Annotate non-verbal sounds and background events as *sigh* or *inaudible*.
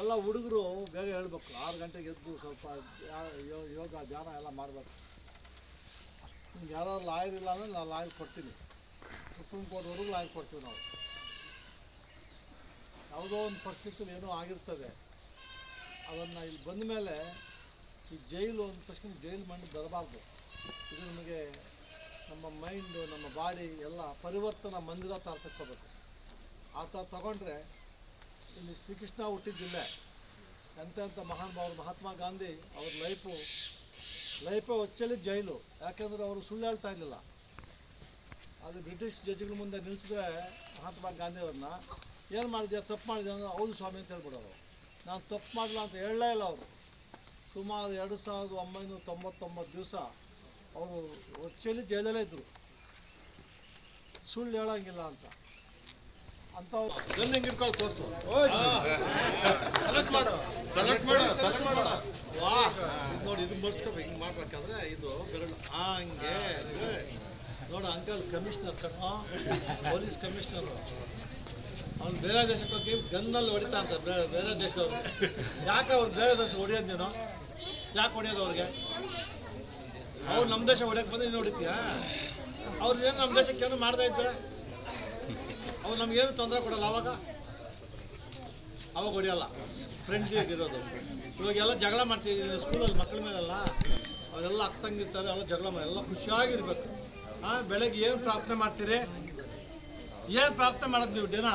ಎಲ್ಲ ಹುಡುಗರು ಬೇಗ ಹೇಳ್ಬೇಕು. ಆರು ಗಂಟೆಗೆ ಎದ್ದು ಸ್ವಲ್ಪ ಯೋಗ, ಧ್ಯಾನ ಎಲ್ಲ ಮಾಡಬೇಕು. ನಿಮ್ಗೆ ಯಾರು ಲಾಯರ್ ಇಲ್ಲ ಅಂದರೆ ನಾನು ಲಾಯರ್ ಕೊಡ್ತೀನಿ. ಸುಪ್ರೀಂ ಕೋರ್ಟ್ವರೆಗೂ ಲಾಯರ್ ಕೊಡ್ತೀವಿ ನಾವು. ಯಾವುದೋ ಒಂದು ಪರಿಸ್ಥಿತಿಲಿ ಏನೋ ಆಗಿರ್ತದೆ. ಅದನ್ನು ಇಲ್ಲಿ ಬಂದ ಮೇಲೆ ಈ ಜೈಲು ಅಂದ ತಕ್ಷಣ ಜೈಲು ಮಂಡಿ ಬರಬಾರ್ದು. ಇದು ನಮಗೆ ನಮ್ಮ ಮೈಂಡು, ನಮ್ಮ ಬಾಡಿ ಎಲ್ಲ ಪರಿವರ್ತನಾ ಮಂದಿರ ಥರ ತಗೋಬೇಕು ಆ ಥರ ತಗೊಂಡ್ರೆ ಇಲ್ಲಿ ಶ್ರೀಕೃಷ್ಣ ಹುಟ್ಟಿದ್ದಿಲ್ಲ ಎಂತೆಂಥ ಮಹಾನುಭಾವರು ಮಹಾತ್ಮ ಗಾಂಧಿ ಅವ್ರ ಲೈಫು ಲೈಫೇ ಒಚ್ಚಲಿ ಜೈಲು. ಯಾಕೆಂದ್ರೆ ಅವರು ಸುಳ್ಳು ಹೇಳ್ತಾ ಇರಲಿಲ್ಲ. ಅದು ಬ್ರಿಟಿಷ್ ಜಡ್ಜ್ಗಳ ಮುಂದೆ ನಿಲ್ಲಿಸಿದ್ರೆ ಮಹಾತ್ಮ ಗಾಂಧಿ ಅವ್ರನ್ನ ಏನು ಮಾಡಿದ್ಯಾ, ತಪ್ಪು ಮಾಡಿದೆ ಅಂದ್ರೆ ಹೌದು ಸ್ವಾಮಿ ಅಂತ ಹೇಳ್ಬಿಡೋರು. ನಾನು ತಪ್ಪು ಮಾಡಿಲ್ಲ ಅಂತ ಹೇಳಲೇ ಇಲ್ಲ ಅವರು. ಸುಮಾರು ಎರಡು ಸಾವಿರದ ಒಂಬೈನೂರ ತೊಂಬತ್ತೊಂಬತ್ತು ದಿವಸ ಅವರು ಒಚ್ಚಲಿ ಜೈಲಲ್ಲೇ ಇದ್ದರು ಸುಳ್ಳು ಹೇಳೋಂಗಿಲ್ಲ ಅಂತ ಅಂತ ಗನ್ ಹೆಂಗೆ ಇಟ್ಕೊಂಡು ತೋರಿಸು ಸೆಲೆಕ್ಟ್ ಮಾಡು ಸೆಲೆಕ್ಟ್ ಮಾಡು ವಾ ನೋಡಿ ಇದು ಮರ್ಚ್ಕೋಬೇಕು ಹಿಂಗೆ ಮಾಡ್ಬೇಕಾದ್ರೆ ಇದು ಬೆರಳು ಹಂಗೆ ನೋಡು ಅಂಕಲ್ ಕಮಿಷನರ್ ಕಣೋ ಪೊಲೀಸ್ ಕಮಿಷನರ್ ಅವ್ನು ಬೇರೆ ದೇಶಕ್ಕೆ ಹೋಗಿ ಗನ್ನಲ್ಲಿ ಹೊಡಿತಾ ಅಂತ ಬೇರೆ ಬೇರೆ ದೇಶದವ್ರು ಯಾಕೆ ಅವ್ರು ಬೇರೆ ದೇಶ ಹೊಡಿಯೋದು ನೀನು ಯಾಕೆ ಹೊಡಿಯೋದು ಅವ್ರಿಗೆ ಅವ್ರು ನಮ್ಮ ದೇಶ ಹೊಡಿಯಕ್ಕೆ ಬಂದು ನೀನು ಹೊಡಿತೀಯಾ ಅವ್ರು ಏನು ನಮ್ಮ ದೇಶಕ್ಕೆ ಏನು ಮಾಡ್ತಾ ಇದ್ದಾರೆ *laughs* ಅವ್ರು ನಮಗೇನು ತೊಂದರೆ ಕೊಡಲ್ಲ, ಅವಾಗ ಅವಾಗ ಹೊಡಿಯಲ್ಲ. ಫ್ರೆಂಡ್ಲಿ ಆಗಿರೋದು. ಇವಾಗೆಲ್ಲ ಜಗಳ ಮಾಡ್ತಿದ್ದೀವಿ ಸ್ಕೂಲಲ್ಲಿ ಮಕ್ಕಳ ಮೇಲೆಲ್ಲ. ಅವರೆಲ್ಲ ಅಕ್ಕಂಗಿರ್ತಾರೆ ಎಲ್ಲ ಜಗಳ ಮಾಡಿ, ಎಲ್ಲ ಖುಷಿಯಾಗಿರ್ಬೇಕು. ಹಾಂ, ಬೆಳಗ್ಗೆ ಏನು ಪ್ರಾರ್ಥನೆ ಮಾಡ್ತೀರಿ? ಏನು ಪ್ರಾರ್ಥನೆ ಮಾಡೋದು ನೀವು ದಿನ?